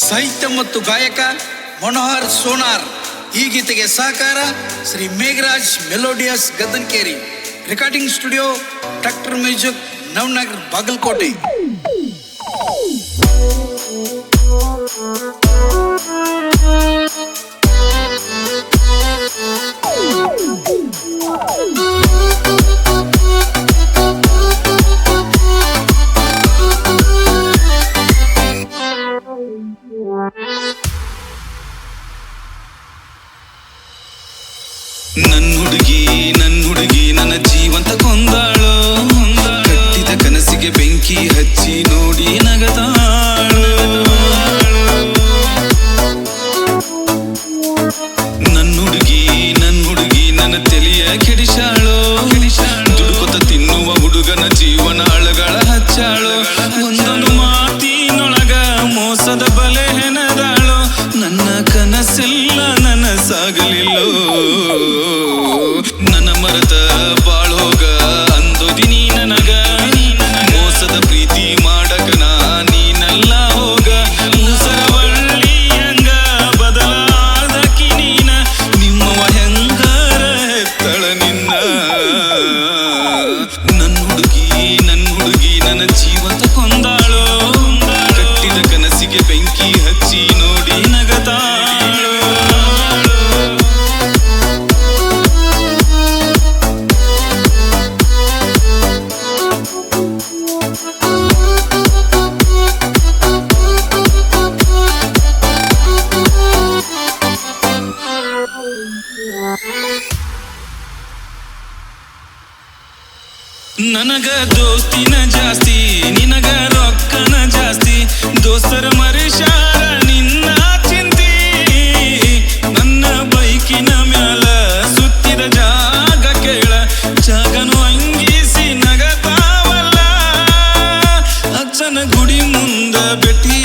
ಸಾಹಿತ್ಯ ಮತ್ತು ಗಾಯಕ ಮನೋಹರ್ ಸೋನಾರ್. ಈ ಗೀತೆಗೆ ಸಹಕಾರ Shri Megharaj melodious Gaddankeri. Recording studio tractor music Navanagar Bagalkot ನನ್ ಹುಡುಗಿ ನನ್ ಹುಡುಗಿ, ನನ್ನ ಜೀವಂತ ಕೊಂದಾಳು. ಕಟ್ಟಿದ ಕನಸಿಗೆ ಬೆಂಕಿ ಹಚ್ಚಿ ನೋಡಿ ನಗದಾಳು. ನನ್ ಹುಡುಗಿ ನನ್ ಹುಡುಗಿ, ನನ್ನ ತೆಲಿಯ ಕೆಡಿಸಾಳು. ದುಡುಕುತ್ತ ತಿನ್ನುವ ಹುಡುಗನ ಜೀವನ ಹಚ್ಚಾಳು. ಒಂದೊಂದು ಮಾತಿನೊಳಗ ಮೋಸದ ಬಲೆ ನನಗ ದೋಸ್ತಿನ ಜಾಸ್ತಿ, ನಿನಗ ರೊಕ್ಕನ ಜಾಸ್ತಿ. ದೋಸ್ತರ ಮರಿಶಾರ ನಿನ್ನ ಚಿಂತಿ. ನನ್ನ ಬೈಕಿನ ಮ್ಯಾಲ ಸುತ್ತಿದ ಜಾಗ ಕೇಳ. ಜಾಗನು ಅಂಗಿಸಿ ನಗತಾವಲ್ಲ. ಅಚ್ಚನ ಗುಡಿ ಮುಂದ ಭೇಟಿಯಾಗಕಿ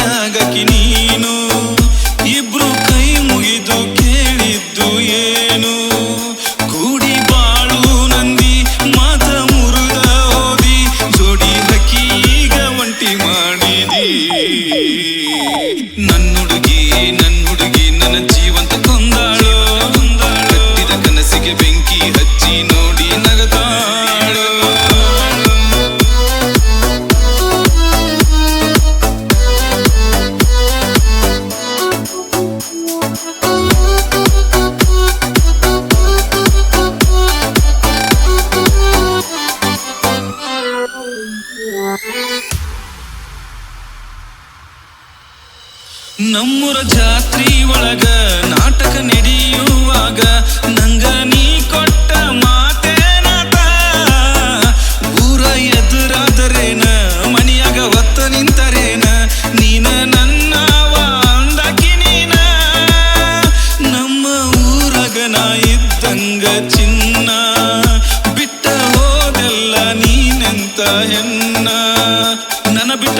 ನಮ್ಮೂರ ಜಾತ್ರಿ ಒಳಗ ನಾಟಕ ನಡೆಯುವಾಗ ನಂಗ ನೀ ಕೊಟ್ಟ ಮಾತೇನಾತ ಊರ ಎದುರಾದರೇನ, ಮನಿಯಾಗ ಒತ್ತ ನಿಂತರೇನ, ನೀನ ನನ್ನ ಅಂದಕಿ ನೀನ. ನಮ್ಮ ಊರಾಗ ನಾ ಇದ್ದಂಗ ಚಿನ್ನ, ಬಿಟ್ಟ ಹೋದೆಲ್ಲ ನೀನೆಂತ ಹೆಣ್ಣ. ನನ್ನ ಬಿಟ್ಟ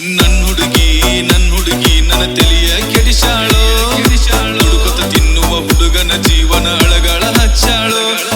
ನನ್ನ ಹುಡುಗಿ ನನ್ನ ಹುಡುಗಿ ನನ್ನ ತಲೆಯ ಕೆಡಿಸಾಳು. ಕೆಡಿಸಾಳು ತಿನ್ನುವ ಹುಡುಗನ ಜೀವನ ಅಳಗಳ ಹಚ್ಚಾಳು.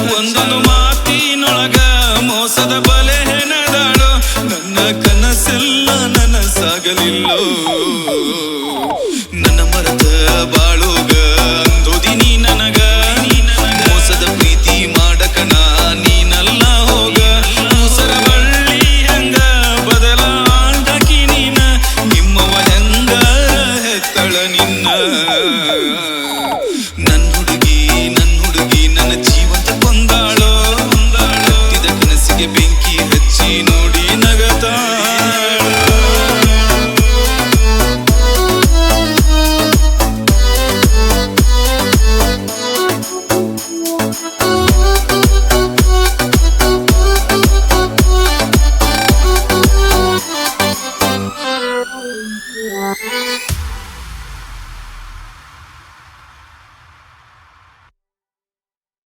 Marina.